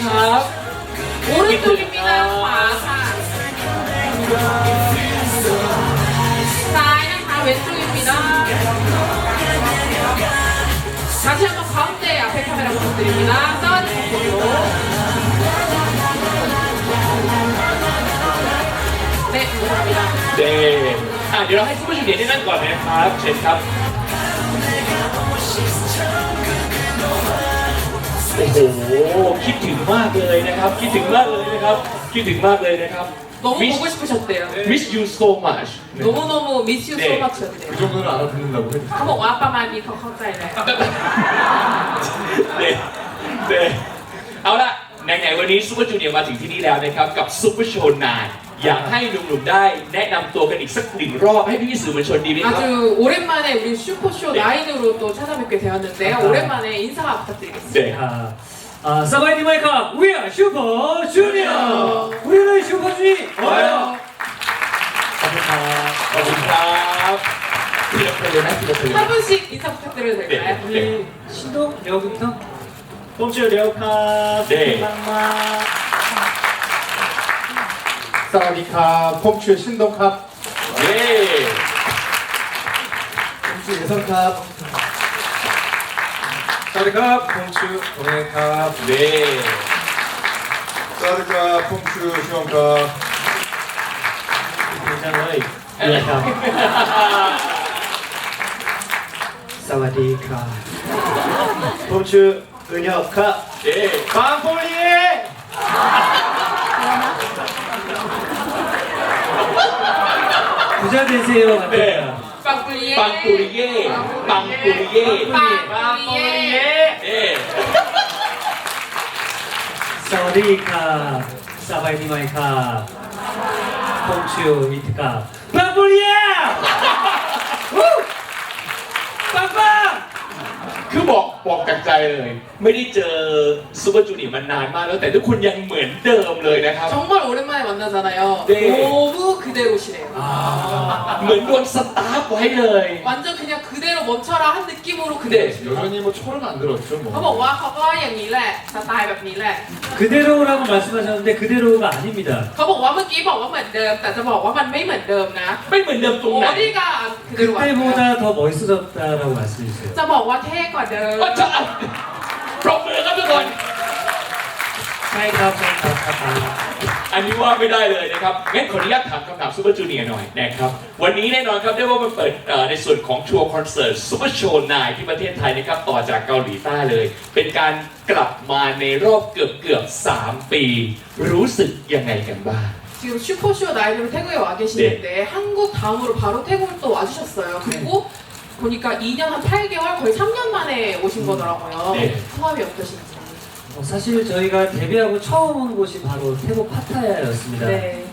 คิดถึงไหมครับ 오른쪽입니다. 좌사. 사이는 왼쪽입니다. 다시 한번 가운데 앞에 카메라 부탁드립니다. 사리카 포즈. 네, 감사합니다. เดอ่ะเดี๋ยวเราให้ผู้ช่วยเดียนนั่งก่อนนะครับเชิญครับโ อ้โหคิดถึงมากเลยนะครับ คิดถึงมากเลยนะครับ คิดถึงมากเลยนะครับ 너무 miss 보고 싶으셨대요. miss you so much 너무너무 미스 유 네. 소마치였대요. 그 정도는 알아듣는다고 해도 เขาบอกว่าประมาณนี้เขาเข้าใจแล้ว เดเดเอาละไหนๆวันนี้ซูเปอร์จูเนียร์มาถึงที่นี่แล้วนะครับ กับซูเปอร์โชว์นาย อยากให้หนุ่มๆได้แนะนำตัวกันอีกสักหนึ่งรอบให้พี่ๆสื่อมวลชนดีไหมครับ 아주 오랜만에 우리 슈퍼쇼 네. 라인으로 또 찾아뵙게 되었는데요. 오랜만에 인사 부탁드리겠습니다. เด 아, 아, 사바이디 마이카, we are 슈퍼 주니어! 우리는 슈퍼 주니! 와요! ขอบคุณครับทีละคนเลยนะทีละคนเลย 한 นะ 분씩 인사 부탁드려도 될까요? 네. 우리 신동 레오부터? 봄주 레오카, 네. 맘마. 예. 네. 네. 사와디카 폼츠의 신동캅 예. 홈즈 예선캅 사와디카 폼츠 동행캅 네. 사와디카 폼츠 시원캅 괜찮아요. 예, 사와디카. 폼츠 은혁카. 예. 반포리에 부자 되세요. 네. 빵꾸리에 ปังปุริเย่ปังปุริเย่ 빵꾸리에 เย้ 사와디카. 사바이디 마이카. 봄주 이트카. 방폴리야! 우! 빵빵! คือบอกบอกจากใจเลย ไม่ได้เจอซูเปอร์จูเนียร์มานานมากแล้วแต่ทุกคนยังเหมือนเดิมเลยนะครับ 정말 오랜만에 만나잖아요. 네. 너무 그대로시래요. เหมือนโดนสตาร์ฟไว้เลย 완전 그냥 그대로 멈춰라 한 느낌으로 네. 그대로시래요. 여전히 뭐 초는 안 들었죠 เขา 뭐 บอกว่าเขาก็อย่างนี้แหละสไตล์แบบนี้แหละ 그대로라고 말씀하셨는데 그대로가 아닙니다. เขาบอกว่าเมื่อกี้บอกว่าเหมือนเดิม แต่จะบอกว่ามันไม่เหมือนเดิมนะ ไม่เหมือนเดิมตรงไหน 어디가 그대로 왔어요? 그때보다 더 멋있어졌다라고 말씀해주세요. จะบอกว่าเท่กว่าเดิม ก็จะปรบมือครับทุกคน 차이가 차이가 อันนี้ว่าไม่ได้เลยนะครับ งั้นขออนุญาตถามคำถามซูเปอร์จูเนียร์หน่อยนะครับ วันนี้แน่นอนครับได้ว่ามันเปิดเอ่อในส่วนของทัวร์คอนเสิร์ตซูเปอร์โชว์นายที่ประเทศไทยนะครับ ต่อจากเกาหลีใต้เลย เป็นการกลับมาในรอบเกือบเกือบๆ3 ปี รู้สึกยังไงกันบ้าง 지금 슈퍼쇼 나이로 태국에 와 계시는데 한국 다음으로 바로 태국을 또 와주셨어요. 그리고 보니까 2년 한 8개월 거의 3년 만에 오신 거더라고요. 네. 소감이 어떠신지. 어, 사실 저희가 데뷔하고 처음 온 곳이 바로 태국 파타야였습니다. 네.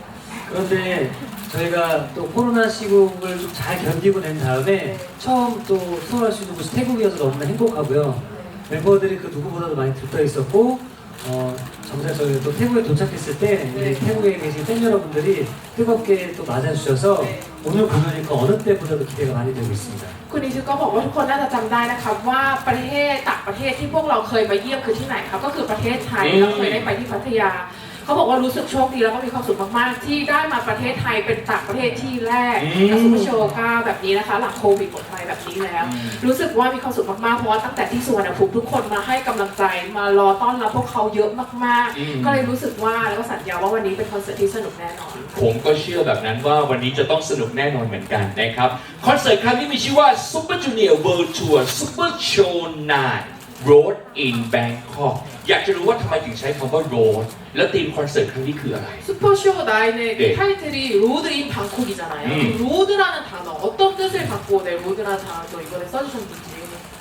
그런데 저희가 또 코로나 시국을 좀 잘 견디고 낸 다음에 네. 처음 또 투어할 수 있는 곳이 태국이어서 너무나 행복하고요. 멤버들이 그 누구보다도 많이 들떠 있었고 어, 정작 저희가 또 태국에 도착했을 때 네. 우리 태국에 계신 팬 여러분들이 뜨겁게 또 맞아주셔서 네. 오늘 공연이 그 어느 때보다도 기대가 많이 되고 있습니다. คุณนิชิก็บอกว่าทุกคนน่าจะจำได้นะครับว่าประเทศต่างประเทศที่พวกเราเคยมาเยี่ยมคือที่ไหนครับก็คือประเทศไทยอืมเราเคยได้ไปที่พัทยา เขาบอกว่ารู้สึกโชคดีแล้วก็มีความสุขมากๆ ที่ได้มาประเทศไทยเป็นต่างประเทศที่แรกกับซูเปอร์โชว์ก้าแบบนี้นะคะ หลังโควิดหมดไปแบบนี้แล้ว รู้สึกว่ามีความสุขมากๆ เพราะว่าตั้งแต่ที่สุวรรณภูมิทุกคนมาให้กำลังใจมารอต้อนรับพวกเขาเยอะมากอืมๆก็เลยรู้สึกว่าแล้วก็สัญญาว่าวันนี้เป็นคอนเสิร์ตที่สนุกแน่นอน ผมก็เชื่อแบบนั้นว่าวันนี้จะต้องสนุกแน่นอนเหมือนกันนะครับคอนเสิร์ตครั้งนี้มีชื่อว่า Super Junior World Tour Super Show 9 Road in Bangkok อยากจะรู้ว่าทำไมถึงใช้คำว่า road แล้วธีมคอนเสิร์ตครั้งนี้คืออะไร 슈퍼쇼 나인의 그 네. 타이틀이 로드 인 방콕이잖아요. 음. 그 로드라는 단어 어떤 뜻을 갖고 네, 로드라는 단어도 이번에 써주셨는지.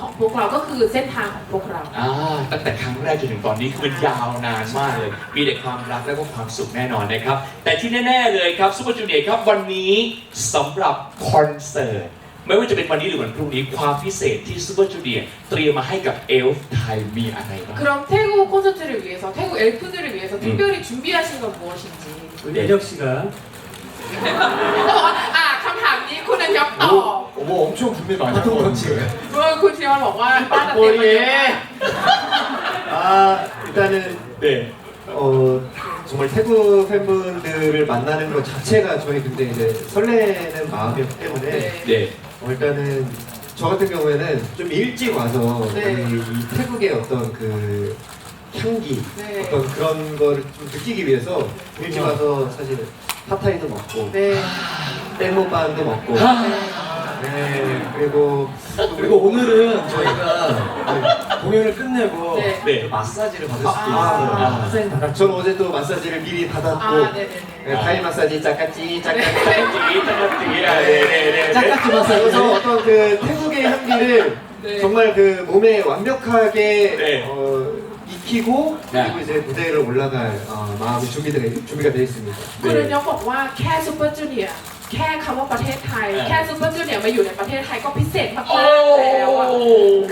ของพวกเราก็คือเส้นทางของพวกเรา อ่าตั้งแต่ครั้งแรกจนถึงตอนนี้คือมันยาวนานมากเลย มีแต่ความรักและก็ความสุขแน่นอนนะครับ แต่ที่แน่ๆเลยครับซูเปอร์จูเนียร์ครับวันนี้สำหรับคอนเสิร์ตไม่ว่าจะเป็นวันนี้หรือวันพรุ่งนี้ความพิเศษที่ซูเปอร์จูเนียร์เตรียมมาให้กับเอลฟ์ไทยมีอะไรบ้าง 그럼 태국 콘서트를 위해서 태국 엘프들을 위해서 특별히 준비하신 건 무엇인지 우리 네. 예력 씨가 เขาบอกว่าอ่าคำถามนี้คุณนันยกตอบ 뭐 엄청 준비 많이 한 것 같아요. เมื่อ คุณธีรวันบอกว่าน่าจะเตรียมมาเยอะมาก 아 일단은 네. 어 정말 태국 팬분들을 만나는 것 자체가 저희 굉장히 이제 설레는 마음이었기 때문에 네. 네. 어, 일단은 저 같은 경우에는 좀 일찍 와서 네. 이, 이 태국의 어떤 그 향기 네. 어떤 그런 거를 좀 느끼기 위해서 일찍 와서 사실 팟타이도 먹고 네. 땡모반도 먹고 네 그리고 그리고 오늘은 저희가 공연을 끝내고 네. 네. 마사지를 받을 수도 아. 있어요. 아. 선생님 받았죠. 전 어제 또 마사지를 미리 받았고 아, 네네네. 네, 타이 마사지 짜까찌 짜까찌 짝짝찌 짝짝찌 아, 네네네. 짝짝지 마사지에서 어떤 그 태국의 향기를 네. 정말 그 몸에 완벽하게 네. 어, 익히고 네. 그리고 이제 무대를 올라갈 어, 마음이 준비되어, 준비가 되어 있습니다. คุณนันยกบอกว่าแค่ซูเปอร์จูเนียร์ แค่คำว่าประเทศไทยเออแค่ซูเปอร์จูเนียร์มาอยู่ในประเทศไทยก็พิเศษมากโอ้ๆแล้วอะ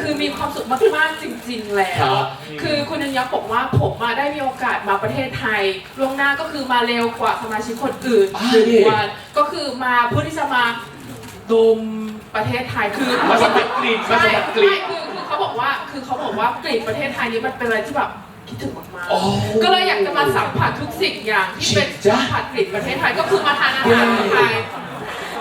คือมีความสุขมากๆจริง ๆ แล้ครัวบคือคุณนันยกบอกว่าผมมาได้มีโอกาสมาประเทศไทยล่วงหน้าก็คือมาเร็วกว่าสมาชิกคนอื่นอ่าหนึ่งนี่วันก็คือมาเพื่อที่จะมาดมประเทศไทยคือมาสัมผัสกลิ่นมาสัมผัสกลิ่นใช่คือคือเขาบอกว่าคือเขาบอกว่ากลิ่นประเทศไทยนี้มันเป็นอะไรที่แบบ คิดถึงมากโอ้ๆก็เลยอยากจะมาสัมผัสทุกสิ่งอย่างที่เป็นจริงจ้ะสัมผัสกลิ่นประเทศไทยก็คือมาทานอาหารไทย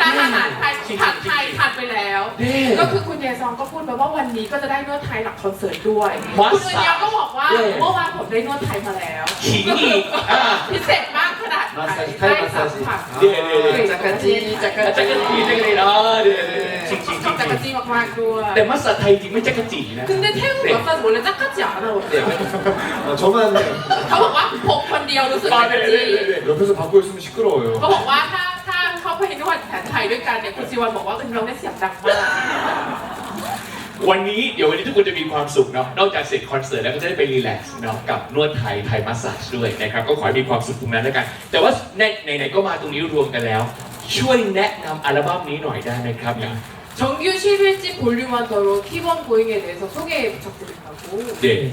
ทานอาหารไทยผัดไทยทานไปแล้วเด้ก็คือคุณเยซองก็พูดไปว่าวันนี้ก็จะได้นวดไทยหลังคอนเสิร์ตด้วยมัสคุณเอิญยองก็บอกว่าเด้เมื่อวานผมได้นวดไทยมาแล้วขิงอีกอ่าพิเศษมากขนาดไหน 마사지 ได้ 타이 สัม 마사지 ผัส 네, 네, 네. 짜까찌 จักร 짜까찌 จีจักรจีอ่าเด้จริงจริงจริง จักรจี้มากๆด้วย แต่มัสไทยจริงไม่จักรจีนะ 근데 태국 마사지 원래 짝같지 않아 원래 어, 저만 เขาบอกว่าผมคนเดียวรู้สึก อ่า จัก เด้ ร เด้ จี้ เด้เด้ 옆에서 받고 있으면 시끄러워요. เขาบอกว่าถ้าถ้าเข้าไปนวดแผนไทยด้วยกันเนี่ยคุณซีวันบอกว่าเราได้เสียงดังมาก วันนี้เดี๋ยววันนี้ทุกคนจะมีความสุขเนาะ นอกจากเสร็จคอนเสิร์ตแล้วก็จะได้ไปรีแลกซ์เนาะกับนวดไทยไทยมัสซาจด้วยนะครับ ก็ขอให้มีความสุขตรงนั้นแล้วกัน แต่ว่าในไหนๆก็มาตรงนี้รวมกันแล้ว ช่วยแนะนำอัลบั้มนี้หน่อยได้ไหมครับอย่าง 정규 11집 볼륨 한 더로 키번 고잉에 대해서 소개 부탁드린다고. 네.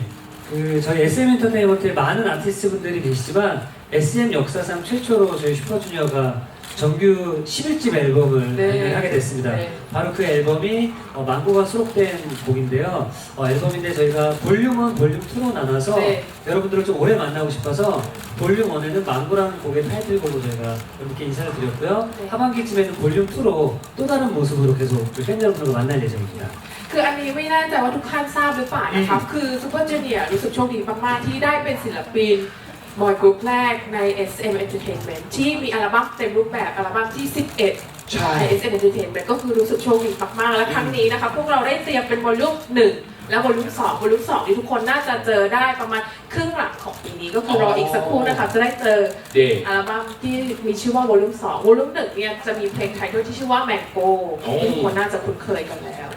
그 저희 SM 엔터테인먼트에 많은 아티스트 분들이 계시지만 SM 역사상 최초로 저희 슈퍼주니어가 정규 11집 앨범을 네. 발매하게 됐습니다. 네. 바로 그 앨범이 어, 망고가 수록된 곡인데요. 어, 앨범인데 저희가 볼륨 1, 볼륨 2로 나눠서 네. 여러분들을 좀 오래 만나고 싶어서 볼륨 1에는 망고라는 곡의 타이틀곡으로 저희가 여러분께 인사를 드렸고요. 네. 하반기쯤에는 볼륨 2로 또 다른 모습으로 계속 우리 팬 여러분들과 만날 예정입니다. คืออันนี้ไม่แน่ใจว่าทุกท่านทราบหรือเปล่านะคะคือซูเปอร์เจเนียรู้สึกโชคดีมาก ๆ ที่ได้เป็นศิลปิน บอยกรุ๊ปแรกใน SM Entertainment ที่มีอัลบั้มเต็มรูปแบบอัลบั้มที่ 11 ใช่ ใน SM Entertainment ก็คือรู้สึกโชคดีมากๆ และครั้งนี้นะคะ พวกเราได้เตรียมเป็นวอลลุ่มหนึ่งและวอลลุ่มสองวอลลุ่มสองที่ทุกคนน่าจะเจอได้ประมาณครึ่งหลังของปีนี้ก็คือรออีกสักครู่นะคะ จะได้เจอเด้อัลบั้มที่มีชื่อว่าวอลลุ่มสองวอลลุ่มหนึ่งเนี่ยจะมีเพลงไทยด้วยที่ชื่อว่าแมงโกโอ้ที่ทุกคนน่าจะคุ้นเคยกันแล้ว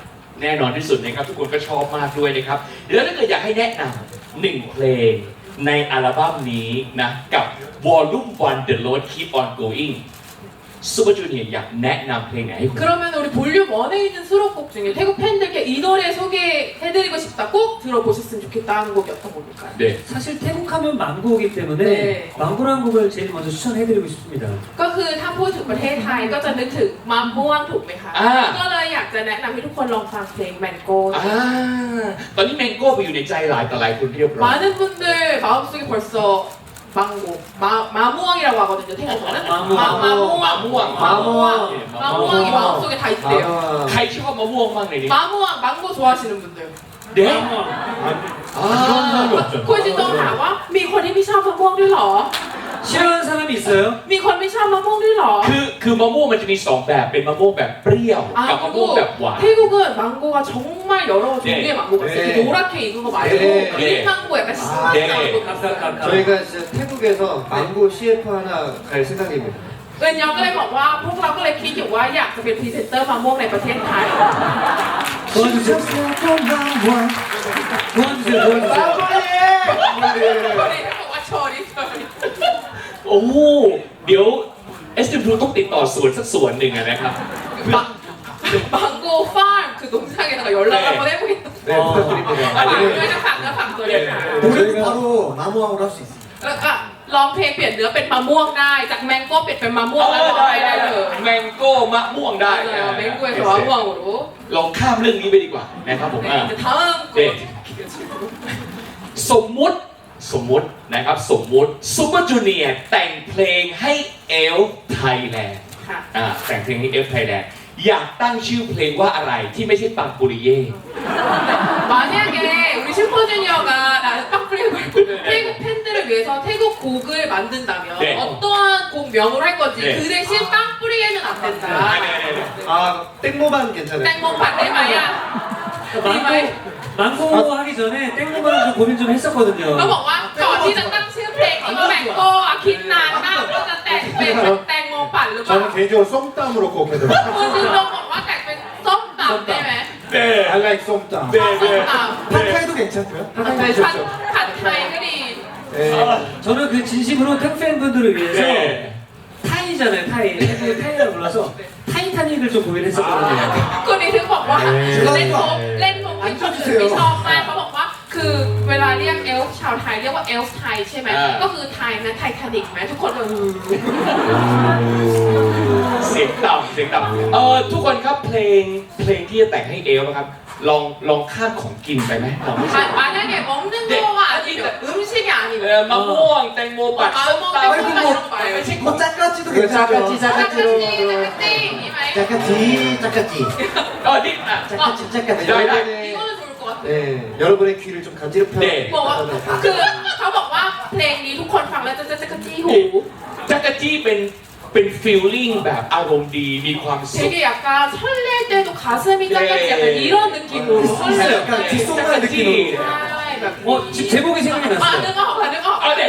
แน่นอนที่สุดนะครับทุกคนก็ชอบมากด้วยนะครับแล้วถ้าเกิดอยากให้แนะนำหนึ่งเพลง ในอัลบั้มนี้นะ กับ Volume 1 The Road Keep On Going ซูเปอร์จูเนียร์อยากแนะนำเพลงไหนให้คุณ 그러면 우리 볼륨 1에 있는 수록곡 중에 태국 팬들께 이 노래 소개해드리고 싶다 꼭 들어보셨으면 좋겠다 하는 곡이 어떤 곡일까요? 네. 사실 태국하면 망고이기 때문에 네. 망고라는 곡을 제일 먼저 추천해드리고 싶습니다. ก็คือถ้าพูดถึงประเทศไทยก็จะนึกถึงมะม่วงถูกไหมคะ อ่า ก็เลยอยากจะแนะนำให้ทุกคนลองฟังเพลงแมนโก้ อ่าตอนนี้แมงโก้ไปอยู่ในใจหลายต่อหลายคนเรียบร้อย 많은 분들 마음속에 벌써 망고, 마, 마무왕이라고 하거든요 태국어는 마무왕. 마, 마무왕 마무왕. 마무왕 예, 마무왕이 마무왕. 마음속에 다 있대요 อ่า ใครชอบมะม่วงบ้างในนี้ 마무왕 망고 좋아하시는 분들 เด็ก 아, 그런 사람이 없잖아. คุณจินโตถามว่ามีคนที่ไม่ชอบมะม่วงด้วยเหรอ 싫어하는 사람이 있어요? มีคนไม่ชอบมะม่วงด้วยเหรอ คือคือมะม่วงมันจะมีสองแบบเป็นมะม่วงแบบเปรี้ยว 아 กับมะม่วง 그리고 แบบหวาน 태국은 망고가 정말 여러 종류의 네. 망고가 있어요 네. 그 노랗게 익은 거 말고 네. 그린 망고 약간 신맛 네. 나는 거 있어요 저희가 진짜 태국에서 망고 CF 하나 갈 생각입니다. เอินยองก็เลยบอกว่าพวกเราก็เลยคิดอยู่ว่าอยากจะเป็นพรีเซนเตอร์มะม่วงในประเทศไทย 도와주세요. 도와주세요. 도와주세요. คนนี้เขาบอกว่าโชว์นิดเดียว โอ้โหเดี๋ยวเอสเ o ต้องติดต่อสวนสักสวนหนึ่งอะนะครับ 마- 망고 팜 그 농장에다가 연락 네. 한번 해보겠다. 네, 부탁드립니다. 아, 네. 저희가 방금 방금 노래도 바로 나무왕으로 할 수 있어. แล้วก็ร้องเพลงเปลี่ยนเนื้อเป็นมะม่วงได้ จากแมงโก้เปลี่ยนเป็นมะม่วงแล้วร้องไปได้เลย แมงโก้มะม่วงได้ ได้เลยแมงโก้กับมะม่วงรู้ ลองข้ามเรื่องนี้ไปดีกว่านะครับผมอ่ะ 네, 이제 다음 곡 네. สมมุติ สมมุตินะครับสมมุติซูเปอร์จูเนียร์แต่งเพลงให้เอลไทยแลนด์ ค่ะ อ่าแต่งเพลงให้เอลไทยแลนด์อยากตั้งชื่อเพลงว่าอะไรที่ไม่ใช่ปังปุริเย่ 만약에 우리 슈퍼주니어가 나는 빡프리고 태국 팬들을 위해서 태국 곡을 만든다면 네. 어떠한 곡명을 할 건지 네. 그 대신 빵뿌리에는 안 อ่า 된다. เนี่ยเนี่ยเนี่ย 아, 땡모반 괜찮아요. 땡몬 반대마야. 망고 망고 하기 전에 땡모만 좀 고민 좀 했었거든요. ก็บอกว่าก่อนที่จะตั้งชื่อเพลงนี้ว่าแมงโก้อะคิดนานมากว่าจะแต่งเป็นแตงโมปั่นหรือเปล่า 저는 개인적으로 쏨땀으로 꼭 해드려요. คุณจินโดบอกว่าแต่งเป็นส้มตำได้ไหม เด้ I like 쏨땀. เด้ ส้ม เด้ ต 팟타이도 괜찮고요. ำ 팟타이 ผัด 좋죠. ผัดไทยก็ดี 네. 저는 그 진심으로 태국 팬분들을 위해서 네. 타이잖아요. 타이. 태국의 타이라고 불러서 타이타닉을 좀 고민했었거든요. คุณนี่ถึงบอกว่า เออ เล่นมุกเล่นมุกที่คนอื่นไม่ชอบมากเขาบอกว่า คือเวลาเรียกเอลฟ์ชาวไทยเรียกว่าเอลฟ์ไทยใช่ไหม อ่า ก็คือไทยนะไททานิกไหมทุกคนแบบอืม เสียงต่ำเสียงต่ำเออทุกคนครับเพลงเพลงที่จะแต่งให้เอลนะครับ ลองลองข้ามของกินไปไหมลองไม่ใช่ 아, 만약에 먹는 네. 거가 아니면 음식이 เอ 아니면 อมะม่วงแตงโมปัดส้มตำ 아이고, 뭐, ไม่ใช่ข 뭐 อง 짝까지도 그 짜까지 괜찮죠. 짜까지로 짜까지 짜까지 이말 짜까지 짜까지. เออนี่อ่ะ 짜까지 짜까지. 네. 이거는 좋을 것 같아 네, 여러분의 귀를 좀 간지럽혀. 네. บอกว่าคือเขาบอกว่าเพลงนี้ทุกคนฟังแล้วจะจะจะกระจี้หู จักรจี้เป็นเป็นฟีลลิ่งแบบอารมณ์ดีมีความสุข 되게 약간 설렐 때도 가슴이 짜까지 약간 네. 이런 느낌으로 설레요 약간 뒷속말 느낌으로. ใช่แบบ 어, 지금 제목이 생각이 มา 났어요. นึกอ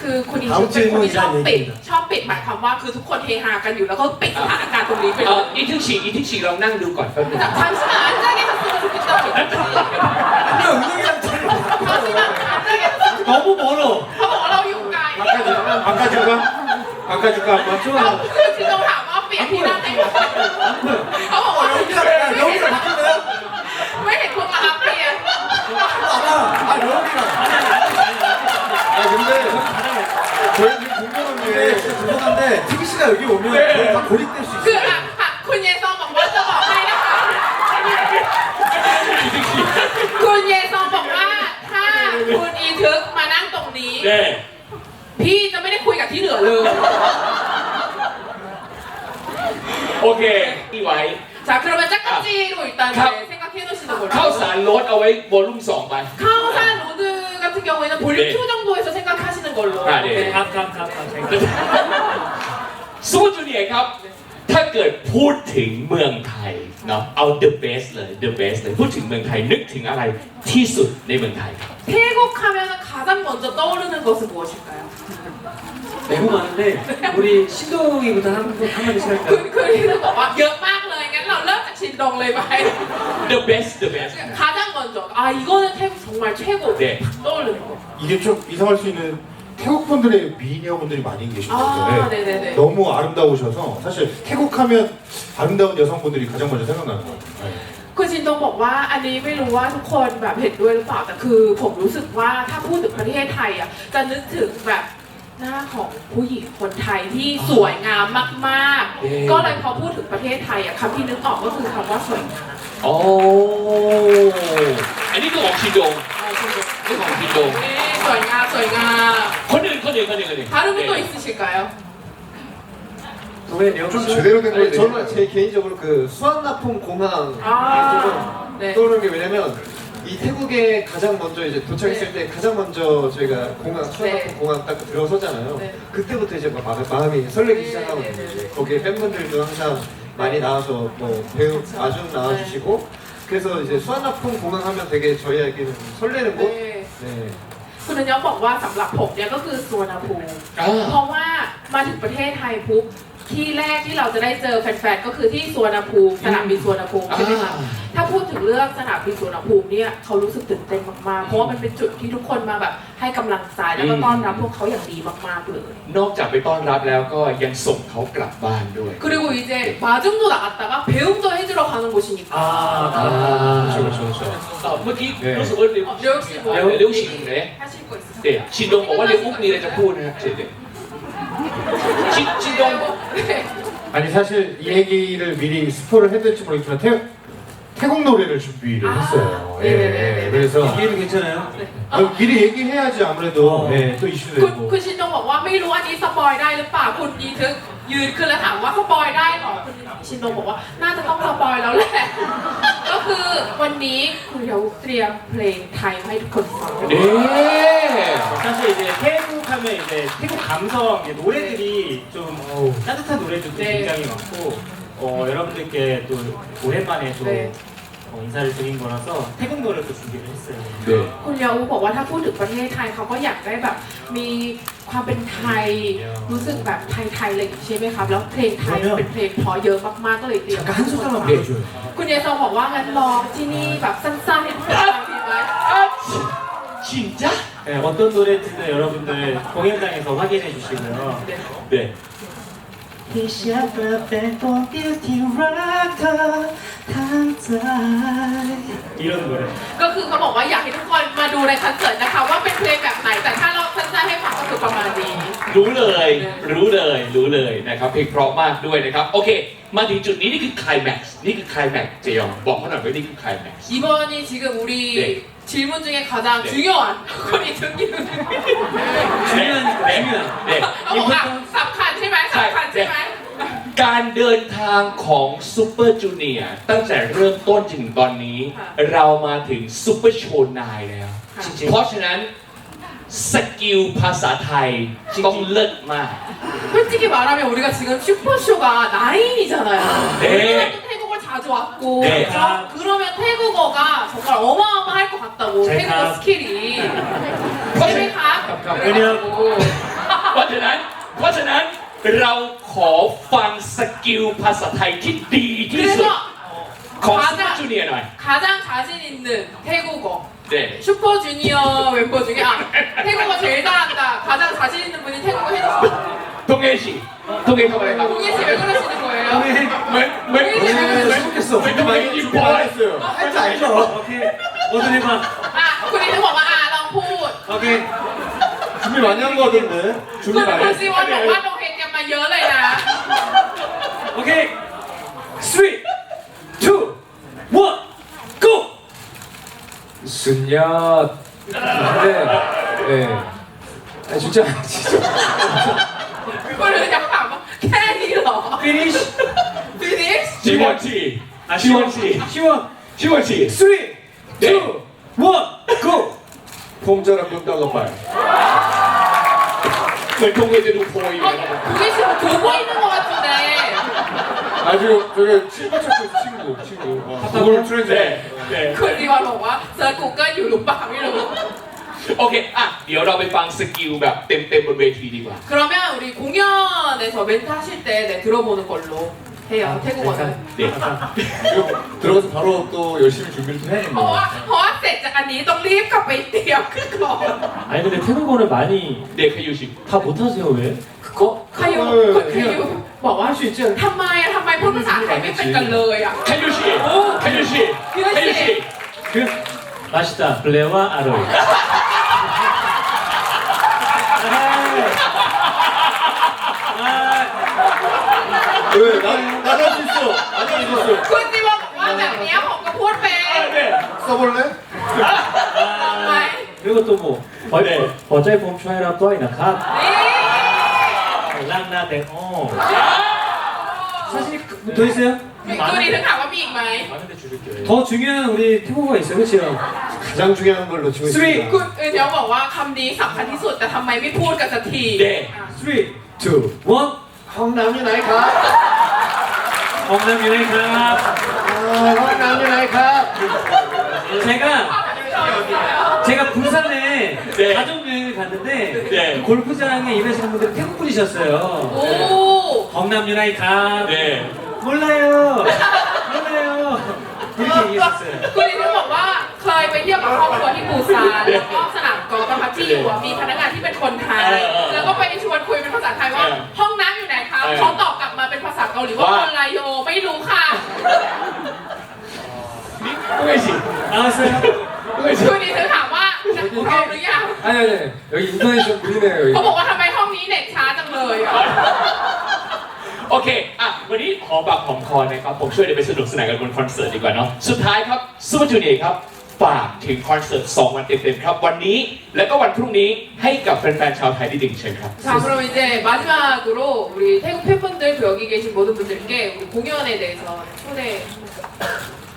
คือคุณอีชเป็นคนที่ชอบปิดชอบปิดหมายความว่าคือทุกคนเฮฮากันอยู่แล้วก็ปิดสถานการณ์ตรงนี้ไป เอ เล อย อีทึกฉีอีทึกฉีเรานั่งดูก่อนแป๊บนึง แต่잠시만안자게했으면좋겠다 아니요 은영이랑 잘 잠시만안자게했으면 너무 멀어. เขาบอกว่าเราอยู่ไกล 바꿔줄까? 바꿔줄까 한번? คือที่เราถาม 씨가 여기 오면 네. 저희 다 고립될 수 คือ 있어요 อ่ะค่ะคุณเยซองบอกว่าจะบอกให้นะคะ คุณเยซองบอกว่าถ้าคุณอีทึกมานั่งตรงนี้ เด้ พี่จะไม่ได้คุยกับที่เหลือเลย โอเคที่ไว้ 자 그러면 짝깍지로 일단 가- 네, 생각해 놓으시는 걸로 ข้าวสารรถเอาไว้วอลลุ่มสองไป 카오산 로드 같은 경우에는 볼륨 네. 2 정도에서 생각하시는 걸로 아, 네. 네. 감, 감, 감, 감. ซูเปอร์ จูเนียร์ครับ ถ้าเกิดพูดถึงเมืองไทย เนาะเอา the best เลย the best เลยพูดถึงเมืองไทยนึกถึงอะไรที่สุดในเมืองไทยครับ 태국 하면은 가장 먼저 떠오르는 것은 무엇일까요? 너무 많은데 우리 신동이부터 한, 분- 한마디씩 할까요? คือคือที่ต้องบอกว่าเยอะมากเลยงั้นเราเริ่มจากชินดงเลยไหม the best the best 가장 먼저 아 이거는 태국 정말 최고 네. 떠오르는 거. 이게 좀 이상할 수 있는 태국 분들의 미녀분들이 많이 계신 것 아 같아요. 네네네. 너무 아름다우셔서 사실 태국하면 아름다운 여성분들이 가장 먼저 생각나는 것 같아요. 네. คุณชินตงบอกว่าอันนี้ไม่รู้ว่าทุกคนแบบเห็นด้วยหรือเปล่าแต่คือผมรู้สึกว่าถ้าพูดถึงประเทศไทยอ่ะจะนึกถึงแบบหน้าของผู้หญิงคนไทยที่สวยงามมาก เอ๊ะ ๆ ก็เลยพอพูดถึงประเทศไทยอ่ะคำที่นึกออกก็คือคำว่าสวยงาม โอ้อันนี้คือของชินโดง อ่าคุณดู นี่ของชินโดง เอ๊ะส วยงามสวยงาม คนอื่นคนอื่นคนอื่นคนอื่น 다른 분도 있으실까요? 동현이요? 좀 제대로 된 아니, 걸 저는 제 개인적으로 그 수완나폰 공항 아, 네. 떠오르는 게 왜냐면 이 태국에 가장 먼저 이제 도착했을 때 가장 먼저 저희가 공항 수완나폰 네. 공항 딱 들어서잖아요. 네. 그때부터 이제 막 마- 마음이 설레기 네, 시작하거든요. 네, 네, 네. 거기에 팬분들도 항상 많이 나와서 뭐 배우 그쵸. 아주 나와주시고 그래서 이제 수완나폰 공항 하면 되게 저희에게는 설레는 곳. 네. 네. คุณนันยองบอกว่าสำหรับผมเนี่ยก็คือสวนภูมิอ่าเพราะว่ามาถึงประเทศไทยปุ๊บ ที่แรกที่เราจะได้เจอแฟนๆ ก็คือที่สวนภูมิสนามบินสวนภูมิใช่ไหมคะ อ่า ถ้าพูดถึงเรื่องสนามบินสวนภูมิเนี่ยเขารู้สึกตื่นเต้นมากๆ เพราะว่ามันเป็นจุดที่ทุกคนมาแบบให้กำลังใจแล้วก็ต้อนรับพวกเขาอย่างดีมากๆเลย นอกจากไปต้อนรับแล้วก็ยังส่งเขากลับบ้านด้วย 그리고 이제 마중도 나갔다가 배웅도 해주러 가는 곳이니까 아, อ่า 아, ใช่ใช่ใช่ต่อเมื่อกี้ เนี่ย รู้สึกว่าเร็ว เร็วสิบอก เร็วเร็วชิงเลย 하실 거 있으세요? เด็ชินดงบอกว่าเร็วอุ๊บมีอะไรจะพูดนะครับเชิญ เลยชิชินดง 네. 아니 사실 이 얘기를 미리 스포를 해드릴지 모르겠지만 태, 태국 노래를 준비를 아, 했어요. 예, 네네네네. 예, 그래서 이해도 괜찮아요? 아, 미리 얘기해야지 아무래도 어. 예, 또 이슈도 คุณ 되고 คุณชินดงบอกว่าไม่รู้อันนี้สปอยได้หรือเปล่าคุณยีทึกยืนขึ้นแล้วถามว่าสปอยได้เหรอคุณชินดงบอกว่าน่าจะต้องสปอยแล้วแหละ ก็คือวันนี้คุณเดี๋ยวเตรียมเพลงไทยมาให้ทุกคนฟัง เ อ๊ะ 사실 이제 태국 하면 이제 태국 감성 이제 노래들이 좀 따뜻한 노래들도 네. 굉장히 많고 어, 여러분들께 또 오랜만에 또 네. 어, 인사를 드린 거라서 태국 노래도 준비를 했어요. เด็ก คุณยาอูบอกว่าถ้าพูดถึงประเทศไทยเขาก็อยากได้แบบ มีความเป็นไทย รู้สึกแบบไทยๆเลยใช่ไหมครับ แล้วเพลงไทยเป็นเพลงเพอเยอะมากๆก็เลยเตรียม 잠깐 한 소절만 네. 불러줘요. คุณเยซองบอกว่างั้นลองที่นี่แบบสั้นๆให้ทุกคนฟังดีไหม ชินจ้ะ 네, 어떤 노래인지는 여러분들 공연장에서 확인해 주시고요. เด็ก Wish I were back for beauty rocker 이런 노래. ก็คือเขาบอกว่าอยากให้ทุกคนมาดูในคอนเสิร์ตนะคะว่าเป็นเพลงแบบไหน แต่ถ้าเราสั้นๆให้ฟังก็คือประมาณนี้ รู้เลย รู้เลย รู้เลยนะครับเพลงเพราะมากด้วยนะครับ โอเค มาถึงจุดนี้นี่คือไคลแม็กซ์นี่คือไคลแม็กซ์เจยองบอกเขาหน่อยว่านี่คือไคลแม็กซ์ 이번이 지금 우리 네. 질문 중에 가장 네. 중요한 거리 등기 중요하니까 중요한 เด็ก 어, 아, 삼칸 제발 삼칸 네. 제발 การเดินทางของซูเปอร์จูเนียร์ตั้งแต่เริ่มต้นจนถึงตอนนี้ ค่ะ เรามาถึงซูเปอร์โชว์นายแล้ว ค่ะ เพราะฉะนั้น สกิลภาษาไทยต้องเลิศมาก 솔직히 말하면 우리가 지금 슈퍼쇼가 나인이잖아요 네. 우리가 또 태국을 자주 왔고 네. 그래서 그러면 태국어가 정말 어마어마할 것 같다고 제 태국어 가- 스킬이 세미카 그래가지고 เพราะฉะนั้น เพราะฉะนั้นเราขอฟังสกิลภาษาไทยที่ดีที่สุด 그래서 ของซูเปอร์จูเนียร์หน่อย 가장 자신 있는 태국어 เด็ก 슈퍼주니어 멤버 중에 아 태국어 제일 잘한다 가장 자신 있는 분이 태국어 해주시면 ตงเอชิตงเอทำอะไรครับ 동희 씨왜 그러시는 거예요? เหมือนเหมือน 동희 씨 เหมือน 좋겠어. เหมือนตงเอยิมบอย 했어요. 할줄 알죠? 오케이 뭐든 해봐 아คุณนี่ถึงบอกว่าอ่าลองพูด 오케이 준비 많이 한 거 같은데. คุ 준비 ณ 많이 คุณ 했어. ซีวันบอกว่าน้องเพลงกันมาเยอะเลยนะ 오케이 3 2 1 GO! 순야. 네. 네. 아, 진짜 진짜 ก็เลยอยากถามว่าแค่ finish, finish, 시원치 아 시원치 시원, 시원치 three, 네. two, one, go. 공짜랑 끝나가 말. 왜 동해대도 보이? 그게 지금 보고 있는 것 같은데 아주 되게 친구 척 친구 친구. 어, 구글 트렌드. 네, 네. 그걸 리와로 와. 자, 고간이 로빠 하미로. โอเค อ่ะ เดี๋ยวเราไปฟังสกิลแบบเต็มๆบนเวทีดีกว่า 그러면 우리 공연에서 멘트 하실 때 네, 들어보는 걸로 해요 태국어는 เด็ก 이거 들어가서 바로 또 열심히 준비를 좀 เพ 해야겠네요 ราะว่าเพราะว่าเสร็จจากอันนี้ต้องรีบกลับไปเตรียมขึ้นก่อน 아니 근데 태국어를 많이 เด็กขยุชิ 다 못하세요 왜? ก็ขยุคุณขยุบอกว่า 할 수 있지 않나? ทำไมอะทำไมพูดภาษาไทยไม่เป็นกันเลยอะ ขยุชิขยุชิขยุชิ 그 맛있다 블레와 아로이 เออแล้วแล้วเราที่สุดแล้วเราที่สุดคุณจิบอกว่าแบบเนี้ยผมก็พูดเป็น 써볼 래? ต่อไป 그리고 또 뭐, 버, 네. 버자이ม추아이라 또아이나 카, นี่ 랑나 댕, 어. เ사실 그-더 있어 요? ออตัวนี้ถึงถามว่ามีอีกไหม 많은데 줄일게 요. 더 중요한 우리 태국어가 있어 요, 그치 요? 가장 중요한 걸 놓치고 쓰 리. คุ 있습니 다. ณเดี๋ยวบอกว่าคำนี้สำคัญที่สุดแต่ทำไมไม่พูดกันสักที 네. 3, 2, 1, 1. ห้องน้ำอยู่ไหนครับผมทำอยู่เลยครับ เอ่อห้องน้ำอยู่ไหนครับ 제가 제가 부산에 네. 가족 여행을 갔는데 네. 그 골프장에 일하시는 분들이 태국 분이셨어요. 오! 경남 유나이 가 네. 몰라요. 몰라요. 이렇게 얘기했어요. คุณลินบอกว่าเคยไปเที่ยวกับครอบครัวที่ปูซานแล้วก็สนามกอล์ฟนะคะที่อยู่อะมีพนักงานที่เป็นคนไทย แล้วก็ไปชวนคุยเป็นภาษาไทยว่าาเป็นภาษาเกาหลีว่า ว่า คนไลโยไม่รู้ค่ะ นี่ไม่สิ 나왔어요? ไม่สิ คุณดิฉันถามว่าเอาหรือยัง 아니 아니 여기 인터넷 좀 느리네요 여기 เขาบอกว่าทำไมห้องนี้เน็ตช้าจังเลยอะ โอเค อ่ะ วันนี้ขอปากหอมคอนะครับ ผมช่วยเดี๋ยวไปสนุกสนานกันบนคอนเสิร์ตดีกว่าเนาะ สุดท้ายครับซูเปอร์จูเนียร์ครับ ฝากถึงคอนเสิร์ต 2 วันเต็มๆครับ วันนี้ และก็วันพรุ่งนี้ให้กับแฟนๆชาวไทยที่ดึงเชิญครับ 자 그럼 이제 마지막으로 우리 태국 팬분들 또 여기 계신 모든 분들께 우리 공연에 대해서 초대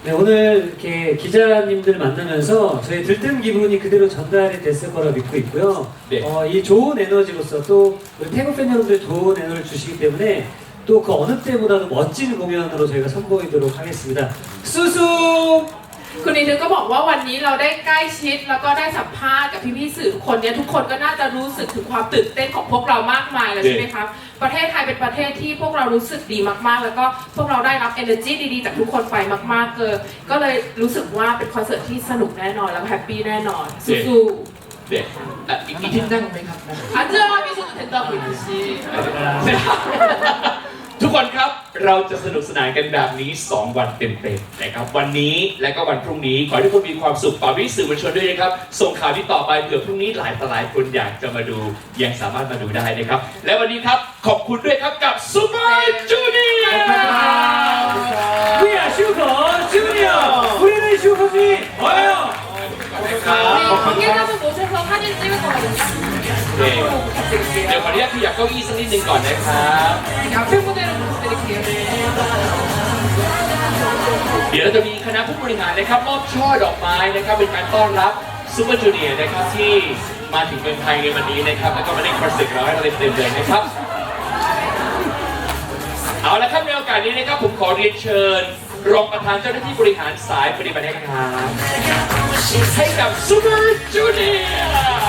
네, 오늘 이렇게 기자님들 만나면서 저희 들뜬 기분이 그대로 전달이 됐을 거라 믿고 있고요. 네. 어, 이 좋은 에너지로서 또 우리 태국 팬 여러분들이 좋은 에너지를 주시기 때문에 또 그 어느 때보다도 멋진 공연으로 저희가 선보이도록 하겠습니다. 수수! คุณนิทึกก็บอกว่าวันนี้เราได้ใกล้ชิดแล้วก็ได้สัมภาษณ์กับพี่ๆสื่อทุกคนเนี่ยทุกคนก็น่าจะรู้สึกถึงความตื่นเต้นของพวกเรามากมายเลยเด็ใช่ไหมครับประเทศไทยเป็นประเทศที่พวกเรารู้สึกดีมากๆ แล้วก็พวกเราได้รับ energy ดีๆ จากทุกคนไปมากๆเกินก็เลยรู้สึกว่าเป็นคอนเสิร์ตที่สนุกแน่นอนแล้วแฮปปี้แน่นอนสู้เด็กอะอีกอีกที่นั่งไหมครับๆอันเจอพี่สุดเทนเตอร์คุยชิ ทุกคนครับเราจะสนุกสนานกันแบบนี้ 2 วันเต็มๆนะครับวันนี้และก็วันพรุ่งนี้ ขอให้ทุกคนมีความสุขฝากพี่สื่อมวลชนด้วยนะครับ ส่งข่าวที่ต่อไปเผื่อพรุ่งนี้หลายต่หลายคนอยากจะมาดูยังสามารถมาดูได้นะครับ และวันนี้ครับขอบคุณด้วยครับกับซูเปอร์จูเนียร์เวียชูโกจูเนียร์คุณยในชูโกซีโอ้ยขอบคุณครับ เเดี๋ยวขออนุญาตขยับเก้าอี้สักนิดนึงก่อนนะครับเดี๋ยวเราจะมีคณะผู้บริหารนะครับมอบช่อดอกไม้นะครับเป็นการต้อนรับซูเปอร์จูเนียร์นะครับที่มาถึงเมืองไทยในวันนี้นะครับแล้วก็มาได้นคอนเสิร์ตเราให้เราเต็มๆเลยนะครับเอาละครับในโอกาสนี้นะครับผมขอเรียนเชิญ รองประธานเจ้าหน้าที่บริหารสายปฏิบัติการให้กับซูเปอร์จูเนียร์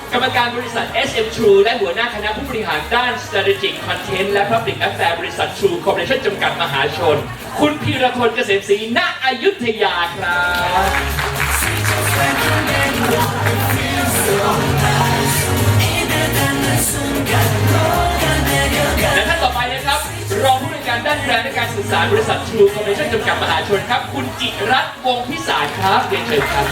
กรรมการบริษัท SM True และหัวหน้าคณะผู้บริหารด้าน Strategic Content และ Public Affairs บริษัท True Corporation จำกัดมหาชน คุณพีรพลเกษมศรีณอยุธยาครับและท่านต่อไปนะครับ รองผู้บริการด้านแบรนด์และการสื่อสารบริษัท True Corporation จำกัดมหาชนครับ คุณจิรัตน์วงพิสารครับเรียนเชิญครับ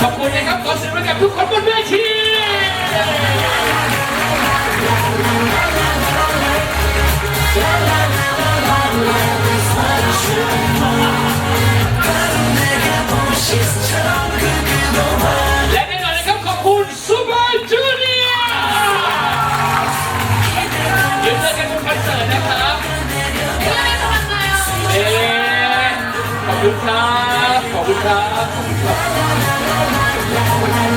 ขอบคุณนะครับขอเสียงปรบมือกับทุกคนบ และแน่นอนนะครับขอบคุณซูเปอร์จูเนียร์เดี๋ยวเจอกันบนคอนเสิร์ตนะครับเอ๊ะขอบคุณครับ ขอบคุณครับขอบคุณครับ